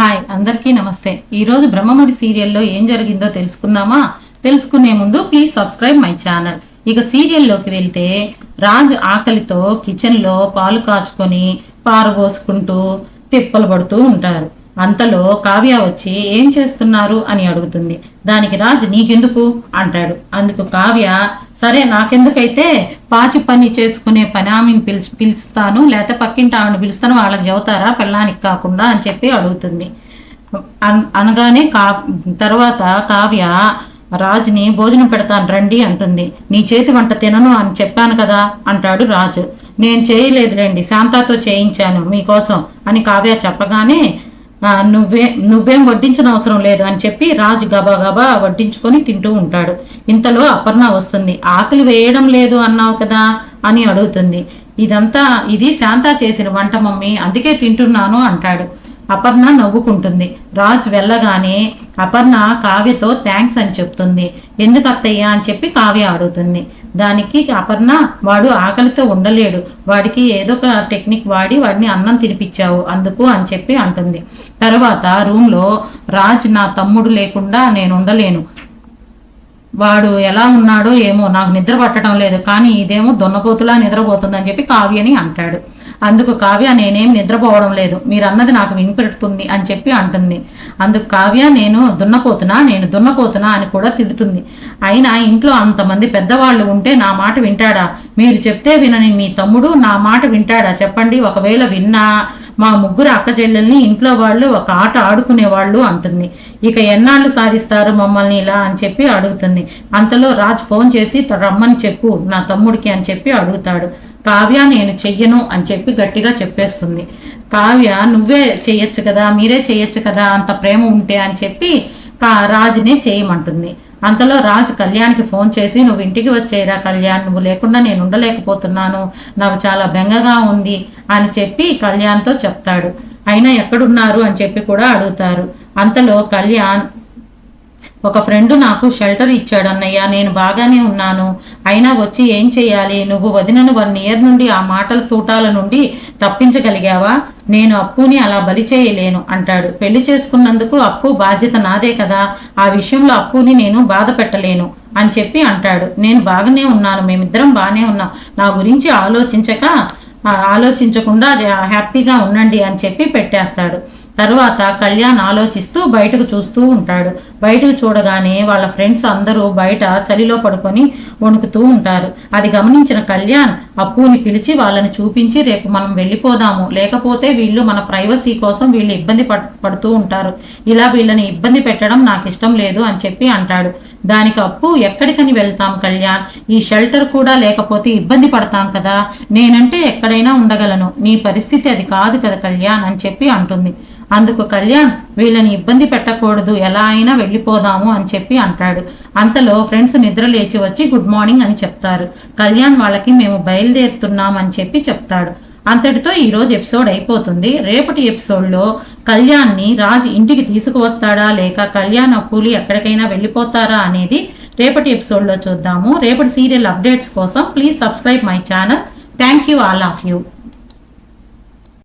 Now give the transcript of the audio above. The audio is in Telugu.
హాయ్ అందరికీ నమస్తే. ఈరోజు బ్రహ్మముడి సీరియల్లో ఏం జరిగిందో తెలుసుకుందామా? తెలుసుకునే ముందు ప్లీజ్ సబ్స్క్రైబ్ మై ఛానల్. ఇక సీరియల్లోకి వెళ్తే రాజు ఆకలితో కిచెన్లో పాలు కాచుకొని పారబోసుకుంటూ తిప్పలు పడుతూ ఉంటారు. అంతలో కావ్య వచ్చి ఏం చేస్తున్నారు? అని అడుగుతుంది. దానికి రాజు నీకెందుకు? అంటాడు. అందుకు కావ్య సరే నాకెందుకైతే పాచి పని చేసుకునే పని ఆమెను పిలిచి పిలుస్తాను లేకపోతే పక్కింటి ఆమెను పిలుస్తాను వాళ్ళకి చెబుతారా పెళ్ళానికి కాకుండా? అని చెప్పి అడుగుతుంది. అన్- అనగానే కా తర్వాత కావ్య రాజుని భోజనం పెడతాను రండి అంటుంది. నీ చేతి వంట తినను అని చెప్పాను కదా? అంటాడు రాజు. నేను చేయలేదులేండి శాంతాతో చేయించాను మీకోసం అని కావ్య చెప్పగానే నువ్వే నువ్వేం వడ్డించిన అవసరం లేదు అని చెప్పి రాజు గబా గబా వడ్డించుకొని తింటూ ఉంటాడు. ఇంతలో అపర్ణ వస్తుంది. ఆకలి వేయడం లేదు అన్నావు కదా అని అడుగుతుంది. ఇదంతా ఇది శాంత చేసిన వంట మమ్మీ అందుకే తింటున్నాను అంటాడు. అపర్ణ నవ్వుకుంటుంది. రాజ్ వెళ్ళగానే అపర్ణ కావ్యతో థ్యాంక్స్ అని చెప్తుంది. ఎందుకు అత్తయ్య? అని చెప్పి కావ్య అడుగుతుంది. దానికి అపర్ణ వాడు ఆకలితో ఉండలేడు. వాడికి ఏదో ఒక టెక్నిక్ వాడి వాడిని అన్నం తినిపించావు అందుకు అని చెప్పి అంటుంది. తర్వాత రూమ్లో రాజ్ నా తమ్ముడు లేకుండా నేను ఉండలేను. వాడు ఎలా ఉన్నాడో ఏమో నాకు నిద్ర పట్టడం లేదు. కానీ ఇదేమో దున్నపోతులా నిద్రపోతుందని చెప్పి కావ్యని అంటాడు. అందుకు కావ్య నేనేం నిద్రపోవడం లేదు. మీరన్నది నాకు వినిపెడుతుంది అని చెప్పి అంటుంది. అందుకు కావ్య నేను దున్నపోతున్నా నేను దున్నపోతున్నా అని కూడా తిడుతుంది. అయినా ఇంట్లో అంతమంది పెద్దవాళ్ళు ఉంటే నా మాట వింటాడా? మీరు చెప్తే వినని మీ తమ్ముడు నా మాట వింటాడా? చెప్పండి ఒకవేళ విన్నా మా ముగ్గురు అక్క చెల్లెల్ని ఇంట్లో వాళ్ళు ఒక ఆట ఆడుకునే వాళ్ళు అంటుంది. ఇక ఎన్నాళ్ళు సాధిస్తారు మమ్మల్ని ఇలా అని చెప్పి అడుగుతుంది. అంతలో రాజ్ ఫోన్ చేసి రమ్మని చెప్పు నా తమ్ముడికి అని చెప్పి అడుగుతాడు. కావ్య నేను చెయ్యను అని చెప్పి గట్టిగా చెప్పేస్తుంది. కావ్య నువ్వే చేయొచ్చు కదా మీరే చేయొచ్చు కదా అంత ప్రేమ ఉంటే అని చెప్పి కా- చేయమంటుంది. అంతలో రాజు కళ్యాణ్కి ఫోన్ చేసి నువ్వు ఇంటికి వచ్చేయరా కళ్యాణ్ నువ్వు లేకుండా నేను ఉండలేకపోతున్నాను నాకు చాలా బెంగగా ఉంది అని చెప్పి కళ్యాణ్తో చెప్తాడు. అయినా ఎక్కడున్నారు? అని చెప్పి కూడా అడుగుతారు. అంతలో కళ్యాణ్ ఒక ఫ్రెండ్ నాకు షెల్టర్ ఇచ్చాడు అన్నయ్య నేను బాగానే ఉన్నాను. అయినా వచ్చి ఏం చేయాలి? నువ్వు వదినను వన్ ఇయర్ నుండి ఆ మాటల తూటాల నుండి తప్పించగలిగావా? నేను అప్పుని అలా బలి చేయలేను అంటాడు. పెళ్ళి చేసుకున్నందుకు అప్పు బాధ్యత నాదే కదా. ఆ విషయంలో అప్పుని నేను బాధ పెట్టలేను అని చెప్పి అంటాడు. నేను బాగానే ఉన్నాను మేమిద్దరం బాగానే ఉన్నాం. నా గురించి ఆలోచించక ఆలోచించకుండా హ్యాపీగా ఉండండి అని చెప్పి పెట్టేస్తాడు. తర్వాత కళ్యాణ్ ఆలోచిస్తూ బయటకు చూస్తూ ఉంటాడు. బయటకు చూడగానే వాళ్ళ ఫ్రెండ్స్ అందరూ బయట చలిలో పడుకొని వణుకుతూ ఉంటారు. అది గమనించిన కళ్యాణ్ అప్పుని పిలిచి వాళ్ళని చూపించి రేపు మనం వెళ్ళిపోదాము. లేకపోతే వీళ్ళు మన ప్రైవసీ కోసం వీళ్ళు ఇబ్బంది పడుతూ ఉంటారు. ఇలా వీళ్ళని ఇబ్బంది పెట్టడం నాకు ఇష్టం లేదు అని చెప్పి అంటాడు. దానికి అప్పు ఎక్కడికని వెళ్తాం కళ్యాణ్? ఈ షెల్టర్ కూడా లేకపోతే ఇబ్బంది పడతాం కదా. నేనంటే ఎక్కడైనా ఉండగలను. నీ పరిస్థితి అది కాదు కదా కళ్యాణ్ అని చెప్పి అంటుంది. అందుకు కళ్యాణ్ వీళ్ళని ఇబ్బంది పెట్టకూడదు. ఎలా అయినా వెళ్ళిపోదాము అని చెప్పి అంటాడు. అంతలో ఫ్రెండ్స్ నిద్ర లేచి వచ్చి గుడ్ మార్నింగ్ అని చెప్తారు. కళ్యాణ్ వాళ్ళకి మేము బయలుదేరుతున్నాం అని చెప్పి చెప్తాడు. అంతటితో ఈరోజు ఎపిసోడ్ అయిపోతుంది. రేపటి ఎపిసోడ్లో కళ్యాణ్ని రాజ్ ఇంటికి తీసుకువస్తాడా లేక కళ్యాణ్ అప్పులు ఎక్కడికైనా వెళ్ళిపోతారా అనేది రేపటి ఎపిసోడ్లో చూద్దాము. రేపటి సీరియల్ అప్డేట్స్ కోసం please subscribe my channel. Thank you all of you.